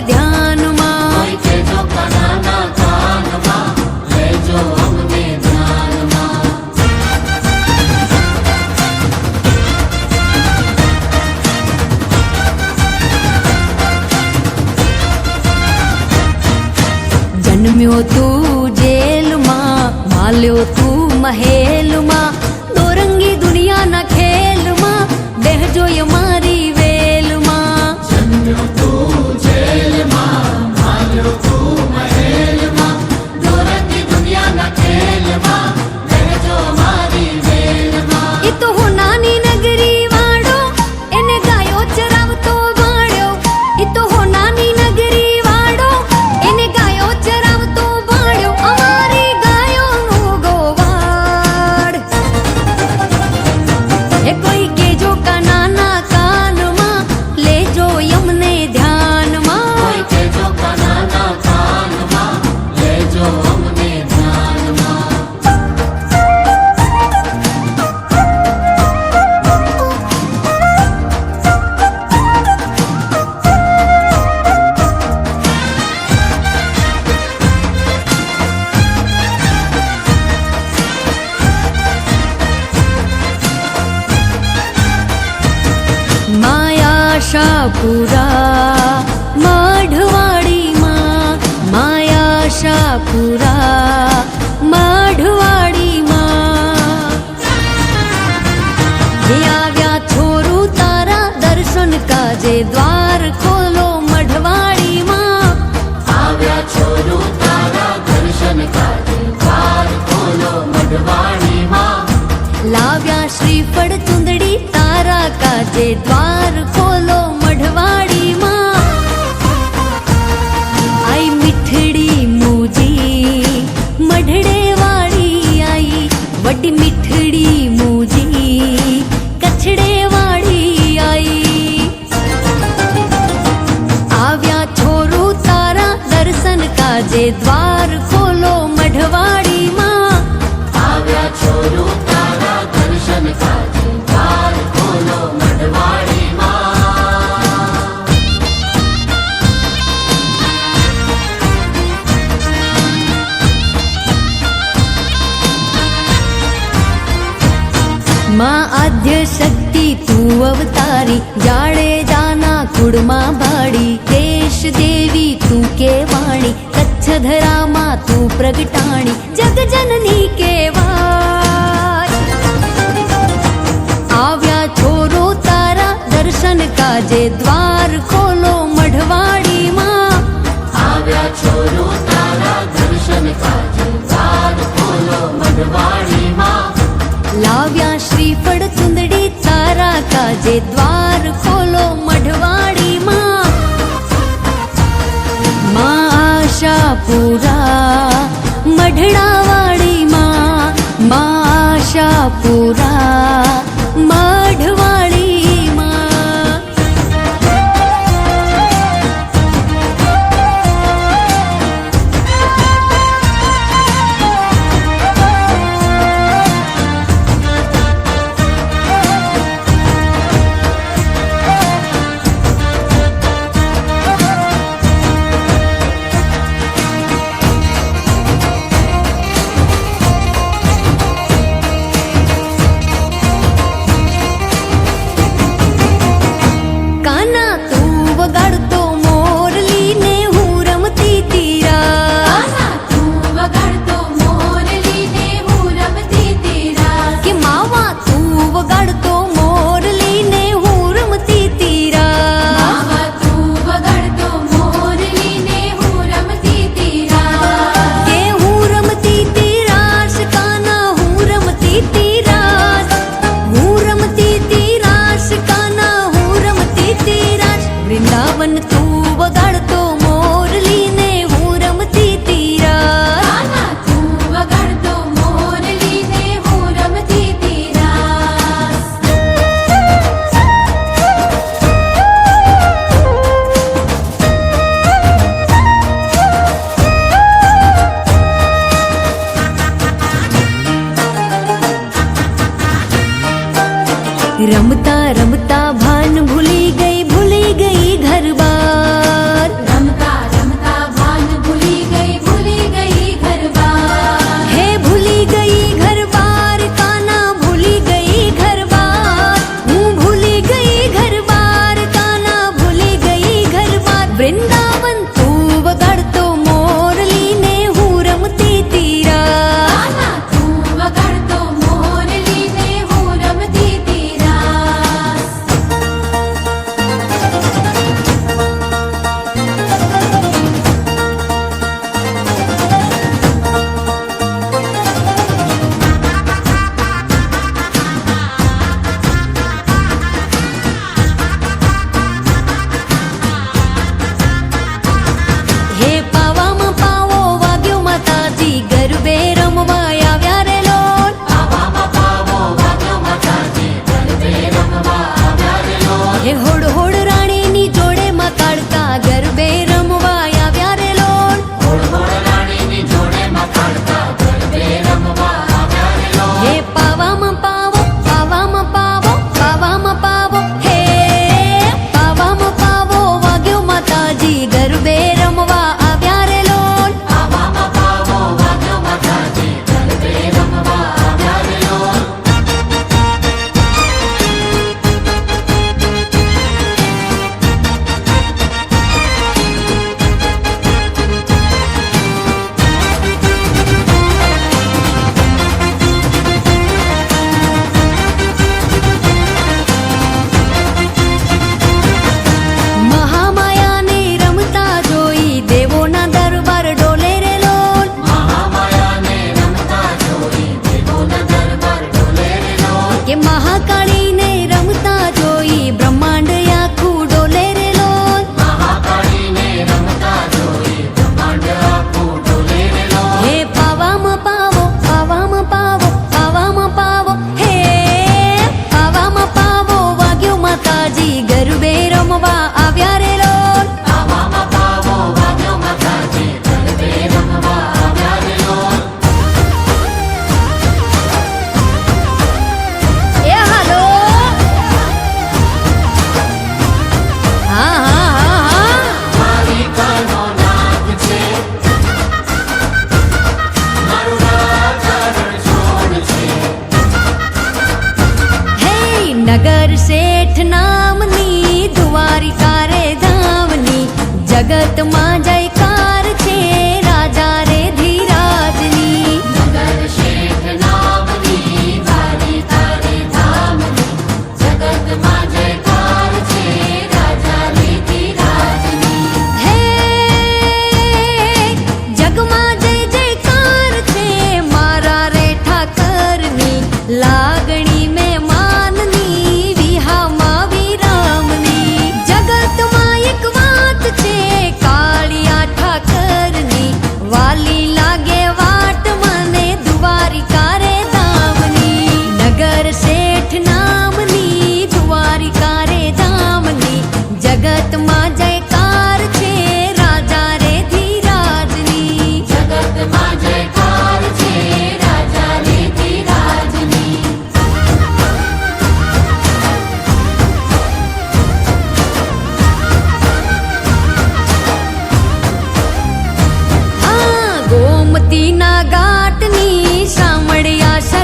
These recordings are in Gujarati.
de માયાશાપુરા માઢવાડીમાં. આવ્યા છોરું તારા દર્શન કાજે દ્વાર ખોલો મઢવાડીમાં. આવ્યા છોરું તારા દર્શન કાજે દ્વાર ખોલો મઢવાણીમાં લાવ્યા શ્રીફળ ચુંદડી તારા કાજે દ્વાર માં આદ્ય શક્તિ તું અવતારી જાડેજાના કુળમાં ભાડી દેશ દેવી તું કેવાણી કચ્છ ધરામાં તું પ્રગટાણી જગજનની કેવાય આવ્યા છોરો તારા દર્શન કાજે દ્વાર ખોલો મઢવાડીમાં આવ્યા છોરો તારા દર્શન કાજે દ્વાર ખોલો મઢવાણીમાં લાવ્યા શ્રીફળ ચુંદડી તારા કાજે દ્વાર ખોલો મઢવાડી માં આશાપુરા મઢડાવાડીમાં માં આશાપુરા મઢવાડીમાં રમતા રમતા ભાન ભૂલી ડર શેઠ નામની દ્વારિકા રે ધામની જગતમાં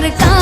மறக்கா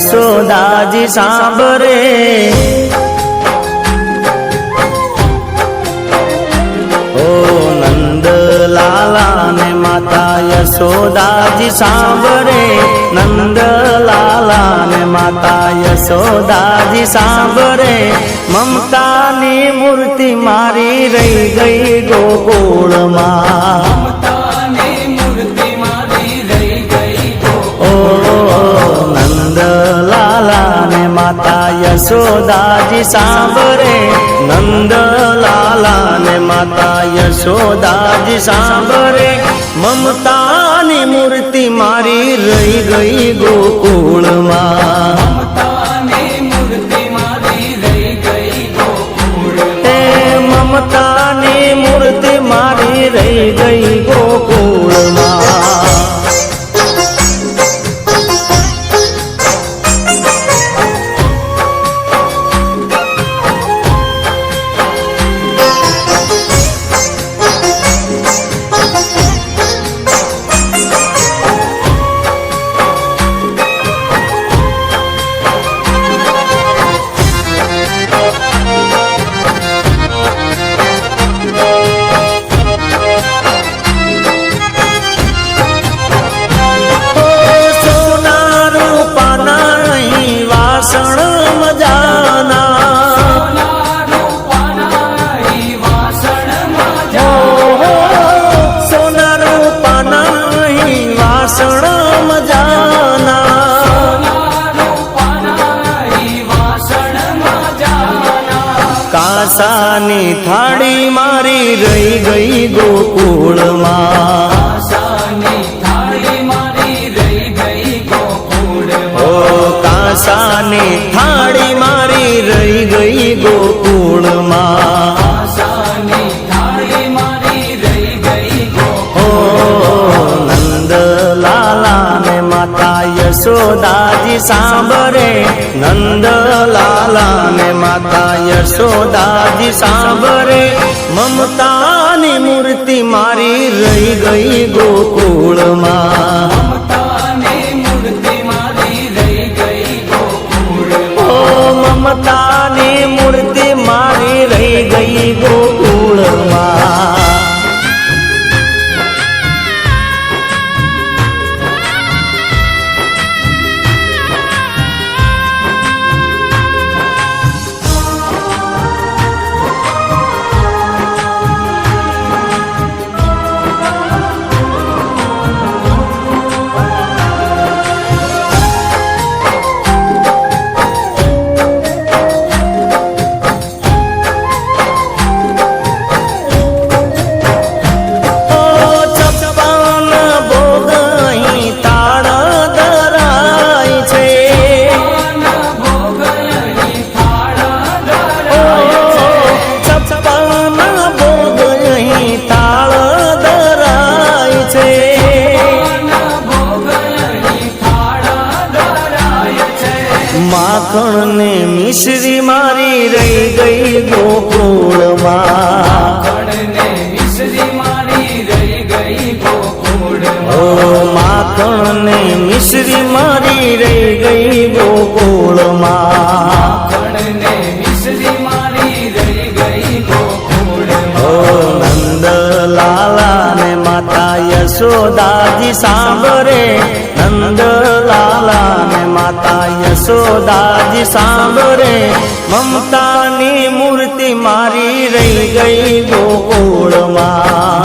યશોદાજી સાંભરે ઓ નંદલાલા ને માતા યશોદાજી સાંભરે નંદલાલા ને માતા યશોદાજી સાંભરે મમતાની મૂર્તિ મારી રહી ગઈ ગોકુળમાં. મમતાની મૂર્તિ મારી રહી ગઈ ગોકુળમાં. નંદલાલા ને માતા યશોદાજી સાંભળે નંદલાલા ને માતા યશોદાજી સાંભળે મમતાની મૂર્તિ મારી રહી ગઈ ગોકુળમાં થાળી મારી રહી ગઈ ગોકુળમાં. યશોદાજી સાંભળે નંદ લાલા ને માતા યશોદાજી સાંભળે. મમતાની મૂર્તિ મારી રહી ગઈ ગોકુળમાં. જ સાંભળ રે મમતાની મૂર્તિ મારી રહી ગઈ ગોળમાં.